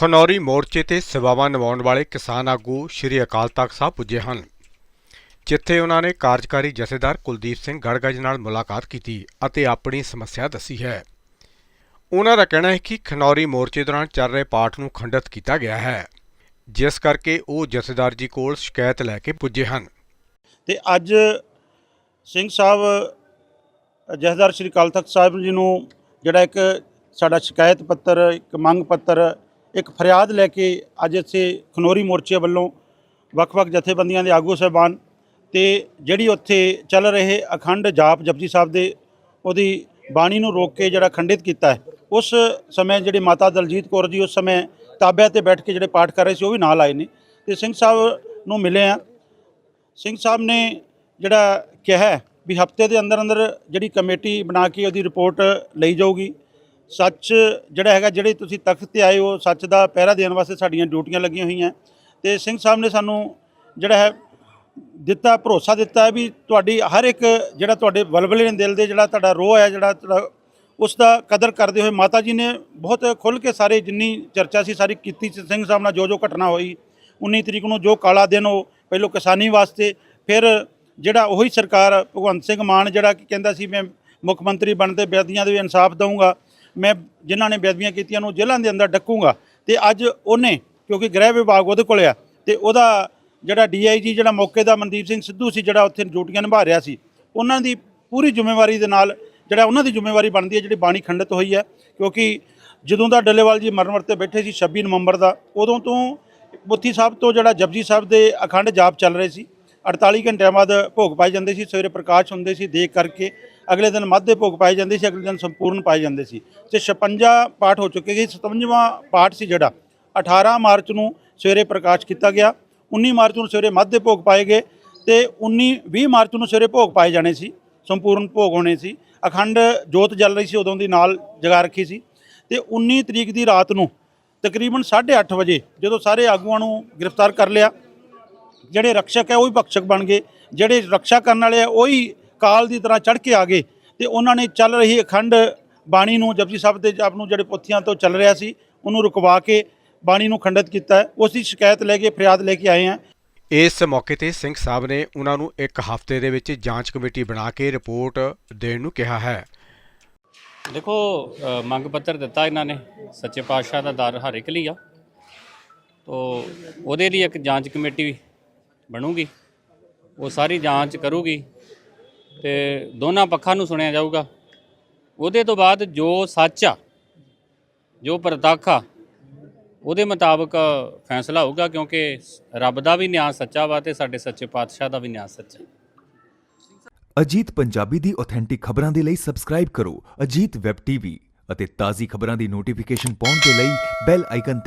ਖਨੌਰੀ ਮੋਰਚੇ ਤੇ ਸੇਵਾਵਾਂ ਨਿਭਾਉਣ ਵਾਲੇ ਕਿਸਾਨ ਆਗੂ ਸ਼੍ਰੀ ਅਕਾਲ ਤਖਤ ਸਾਹਿਬ ਪੁੱਜੇ ਹਨ। ਜਿੱਥੇ ਉਹਨਾਂ ਨੇ ਕਾਰਜਕਾਰੀ ਜਥੇਦਾਰ ਕੁਲਦੀਪ ਸਿੰਘ ਗੜਗੜ ਨਾਲ ਮੁਲਾਕਾਤ ਕੀਤੀ ਅਤੇ ਆਪਣੀ ਸਮੱਸਿਆ ਦੱਸੀ ਹੈ। ਉਹਨਾਂ ਦਾ ਕਹਿਣਾ ਹੈ ਕਿ ਖਨੌਰੀ ਮੋਰਚੇ ਦੌਰਾਨ ਚੱਲ ਰਹੇ ਪਾਠ ਨੂੰ ਖੰਡਿਤ ਕੀਤਾ ਗਿਆ ਹੈ। ਜਿਸ ਕਰਕੇ ਉਹ ਜਥੇਦਾਰ ਜੀ ਕੋਲ ਸ਼ਿਕਾਇਤ ਲੈ ਕੇ ਪੁੱਜੇ ਹਨ। ਤੇ ਅੱਜ ਸਿੰਘ ਸਾਹਿਬ, ਜਥੇਦਾਰ ਸ਼੍ਰੀ ਅਕਾਲ ਤਖਤ ਸਾਹਿਬ ਜੀ ਨੂੰ ਜਿਹੜਾ ਇੱਕ ਸਾਡਾ ਸ਼ਿਕਾਇਤ ਪੱਤਰ, ਇੱਕ ਮੰਗ ਪੱਤਰ ਇੱਕ ਫਰਿਆਦ ਲੈ ਕੇ ਅੱਜ ਇੱਥੇ ਖਨੋਰੀ ਮੋਰਚੇ ਵੱਲੋਂ ਵੱਖ-ਵੱਖ ਜਥੇਬੰਦੀਆਂ ਦੇ ਆਗੂ ਸਾਹਿਬਾਨ ਤੇ ਜਿਹੜੀ ਉੱਥੇ ਚੱਲ ਰਹੇ ਅਖੰਡ ਜਾਪ ਜਪਜੀ ਸਾਹਿਬ ਦੇ ਉਹਦੀ ਬਾਣੀ ਨੂੰ ਰੋਕ ਕੇ ਜਿਹੜਾ ਖੰਡਿਤ ਕੀਤਾ ਹੈ, ਉਸ ਸਮੇਂ ਜਿਹੜੀ ਮਾਤਾ ਦਲਜੀਤ ਕੌਰ ਜੀ ਉਸ ਸਮੇਂ ਤਾਬਿਆਂ ਤੇ ਬੈਠ ਕੇ ਜਿਹੜੇ ਪਾਠ ਕਰ ਰਹੇ ਸੀ ਉਹ ਵੀ ਨਾਲ ਆਏ ਨੇ ਤੇ ਸਿੰਘ ਸਾਹਿਬ ਨੂੰ ਮਿਲੇ ਆ ਸਿੰਘ ਸਾਹਿਬ ਨੇ ਜਿਹੜਾ ਕਿਹਾ ਵੀ ਹਫ਼ਤੇ ਦੇ ਅੰਦਰ ਅੰਦਰ ਜਿਹੜੀ ਕਮੇਟੀ ਬਣਾ ਕੇ ਉਹਦੀ ਰਿਪੋਰਟ ਲਈ ਜਾਊਗੀ ਸੱਚ ਜਿਹੜਾ ਹੈਗਾ, ਜਿਹੜੇ ਤੁਸੀਂ ਤਖਤ ਤੇ ਆਏ ਹੋ, ਸੱਚ ਦਾ ਪਹਿਰਾ ਦੇਣ ਵਾਸਤੇ ਸਾਡੀਆਂ ਡਿਊਟੀਆਂ ਲੱਗੀਆਂ ਹੋਈਆਂ। ਤੇ ਸਿੰਘ ਸਾਹਿਬ ਨੇ ਸਾਨੂੰ ਜਿਹੜਾ ਹੈ, ਦਿੱਤਾ, ਭਰੋਸਾ ਦਿੱਤਾ ਵੀ ਤੁਹਾਡੀ ਹਰ ਇੱਕ ਜਿਹੜਾ ਤੁਹਾਡੇ ਵਲਵਲੇ ਦਿਲ ਦੇ, ਜਿਹੜਾ ਤੁਹਾਡਾ ਰੋਹ ਹੈ, ਜਿਹੜਾ ਤੁਹਾਡਾ ਉਸ ਦਾ ਕਦਰ ਕਰਦੇ ਹੋਏ ਮਾਤਾ ਜੀ ਨੇ ਬਹੁਤ ਖੁੱਲ੍ਹ ਕੇ ਸਾਰੇ ਜਿੰਨੀ ਚਰਚਾ ਸੀ, ਸਾਰੀ ਕੀਤੀ ਸਿੰਘ ਸਾਹਿਬ ਨਾਲ ਜੋ ਜੋ ਘਟਨਾ ਹੋਈ 19 ਤਰੀਕ ਨੂੰ ਜੋ ਕਾਲਾ ਦਿਨ ਉਹ ਪਹਿਲੋਂ ਕਿਸਾਨੀ ਵਾਸਤੇ, ਫਿਰ ਜਿਹੜਾ ਉਹੀ ਸਰਕਾਰ ਭਗਵੰਤ ਸਿੰਘ ਮਾਨ ਜਿਹੜਾ ਕਿ ਕਹਿੰਦਾ ਸੀ, ਮੈਂ ਮੁੱਖ ਮੰਤਰੀ ਬਣਦੇ, ਬੇਅਦਬੀਆਂ ਦੇ ਵੀ ਇਨਸਾਫ ਦਊਂਗਾ। ਮੈਂ ਜਿਨ੍ਹਾਂ ਨੇ ਬੇਅਦਬੀਆਂ ਕੀਤੀਆਂ ਨੂੰ ਜੇਲ੍ਹਾਂ ਦੇ ਅੰਦਰ ਡੱਕੂੰਗਾ ਤੇ ਅੱਜ ਉਹਨੇ, ਕਿਉਂਕਿ ਗ੍ਰਹਿ ਵਿਭਾਗ ਉਹਦੇ ਕੋਲ ਆ, ਤੇ ਉਹਦਾ ਜਿਹੜਾ ਡੀਆਈਜੀ ਜਿਹੜਾ ਮੌਕੇ ਦਾ ਮਨਦੀਪ ਸਿੰਘ ਸਿੱਧੂ ਸੀ, ਜਿਹੜਾ ਉੱਥੇ ਡਿਊਟੀਆਂ ਨਿਭਾ ਰਿਹਾ ਸੀ, ਉਹਨਾਂ ਦੀ ਪੂਰੀ ਜ਼ਿੰਮੇਵਾਰੀ ਦੇ ਨਾਲ ਜਿਹੜਾ ਉਹਨਾਂ ਦੀ ਜ਼ਿੰਮੇਵਾਰੀ ਬਣਦੀ ਹੈ, ਜਿਹੜੀ ਬਾਣੀ ਖੰਡਿਤ ਹੋਈ ਹੈ, ਕਿਉਂਕਿ ਜਦੋਂ ਦਾ ਡੱਲੇਵਾਲ ਜੀ ਮਰਨ ਵਰਤੇ ਬੈਠੇ ਸੀ 26 ਨਵੰਬਰ ਦਾ, ਉਦੋਂ ਤੋਂ ਬੁੱਥੀ ਸਾਹਿਬ ਤੋਂ ਜਿਹੜਾ ਜਪਜੀ ਸਾਹਿਬ ਦੇ ਅਖੰਡ ਜਾਪ ਚੱਲ ਰਹੇ ਸੀ 48 ਘੰਟਿਆਂ ਬਾਅਦ ਭੋਗ ਪਾਏ ਜਾਂਦੇ ਸੀ, ਸਵੇਰੇ ਪ੍ਰਕਾਸ਼ ਹੁੰਦੇ ਸੀ, ਦੇਖ ਕਰਕੇ ਅਗਲੇ ਦਿਨ ਮੱਧ ਦੇ ਭੋਗ ਪਾਏ ਜਾਂਦੇ ਸੀ, ਅਗਲੇ ਦਿਨ ਸੰਪੂਰਨ ਪਾਏ ਜਾਂਦੇ ਸੀ। ਤੇ 56 ਪਾਠ ਹੋ ਚੁੱਕੇ ਸੀ 57ਵਾਂ ਪਾਠ ਸੀ ਜਿਹੜਾ। 18 ਮਾਰਚ ਨੂੰ ਸਵੇਰੇ ਪ੍ਰਕਾਸ਼ ਕੀਤਾ ਗਿਆ 19 ਮਾਰਚ ਨੂੰ ਸਵੇਰੇ ਮੱਧ ਦੇ ਭੋਗ ਪਾਏ ਗਏ ਤੇ 19 20 ਮਾਰਚ ਨੂੰ ਸਵੇਰੇ ਭੋਗ ਪਾਏ ਜਾਣੇ ਸੀ, ਸੰਪੂਰਨ ਭੋਗ ਹੋਣੇ ਸੀ। ਅਖੰਡ ਜੋਤ ਜਲ ਰਹੀ ਸੀ, ਉਦੋਂ ਦੀ ਨਾਲ ਜਗਾ ਰੱਖੀ ਸੀ। ਤੇ 19 ਤਰੀਕ ਦੀ ਰਾਤ ਨੂੰ ਤਕਰੀਬਨ 8:30 ਵਜੇ ਜਦੋਂ ਸਾਰੇ ਆਗੂਆਂ ਨੂੰ ਗ੍ਰਿਫਤਾਰ ਕਰ ਲਿਆ, ਜਿਹੜੇ ਰਕਸ਼ਕ ਹੈ ਉਹ ਵੀ ਭਕਸ਼ਕ ਬਣ ਗਏ, ਜਿਹੜੇ ਰਕਸ਼ਾ ਕਰਨ ਵਾਲੇ ਆ, ਉਹ ਹੀ ਕਾਲ ਦੀ ਤਰ੍ਹਾਂ ਚੜ ਕੇ ਆ ਗਏ ਤੇ ਉਹਨਾਂ ਨੇ ਚੱਲ ਰਹੀ ਅਖੰਡ ਬਾਣੀ ਨੂੰ ਜਪਜੀ ਸਾਹਿਬ ਦੇ ਜਾਪ ਨੂੰ ਜਿਹੜੇ ਪੋਥੀਆਂ ਤੋਂ ਚੱਲ ਰਿਹਾ ਸੀ ਉਹਨੂੰ ਰੁਕਵਾ ਕੇ ਬਾਣੀ ਨੂੰ ਖੰਡਿਤ ਕੀਤਾ। ਉਸ ਦੀ ਸ਼ਿਕਾਇਤ ਲੈ ਕੇ ਫਰਿਆਦ ਲੈ ਕੇ ਆਏ ਆ ਇਸ ਮੌਕੇ ਤੇ ਸਿੰਘ ਸਾਹਿਬ ਨੇ ਉਹਨਾਂ ਨੂੰ ਇੱਕ ਹਫ਼ਤੇ ਦੇ ਵਿੱਚ ਜਾਂਚ ਕਮੇਟੀ ਬਣਾ ਕੇ ਰਿਪੋਰਟ ਦੇਣ ਨੂੰ ਕਿਹਾ ਹੈ। ਦੇਖੋ ਮੰਗ ਪੱਤਰ ਦਿੱਤਾ ਇਹਨਾਂ ਨੇ। ਸੱਚੇ ਪਾਤਸ਼ਾਹ ਦਾ ਦਰ ਹਰ ਇੱਕ ਲਈ ਆ। ਤੋ ਉਹਦੇ ਲਈ ਇੱਕ ਜਾਂਚ ਕਮੇਟੀ ਬਣੂਗੀ। ਉਹ ਸਾਰੀ ਜਾਂਚ ਕਰੂਗੀ। ਤੇ ਦੋਨਾਂ ਪੱਖਾਂ ਨੂੰ ਸੁਣਿਆ ਜਾਊਗਾ। ਉਹਦੇ ਤੋਂ ਬਾਅਦ ਜੋ ਸੱਚ ਆ, ਜੋ ਪ੍ਰਤੱਖ ਆ, ਉਹਦੇ ਮੁਤਾਬਕ ਫੈਸਲਾ ਹੋਊਗਾ ਕਿਉਂਕਿ ਰੱਬ ਦਾ ਵੀ ਨਿਆਂ ਸੱਚਾ ਵਾ ਤੇ ਸਾਡੇ ਸੱਚੇ ਪਾਤਸ਼ਾਹ ਦਾ ਵੀ ਨਿਆਂ ਸੱਚਾ। ਅਜੀਤ ਪੰਜਾਬੀ ਦੀ ਆਥੈਂਟਿਕ ਖਬਰਾਂ ਦੇ ਲਈ ਸਬਸਕ੍ਰਾਈਬ ਕਰੋ ਅਜੀਤ ਵੈਬ ਟੀਵੀ ਅਤੇ ਤਾਜ਼ੀ ਖਬਰਾਂ ਦੀ ਨੋਟੀਫਿਕੇਸ਼ਨ ਪਾਉਣ ਦੇ ਲਈ ਬੈਲ ਆਈਕਨ ਤੇ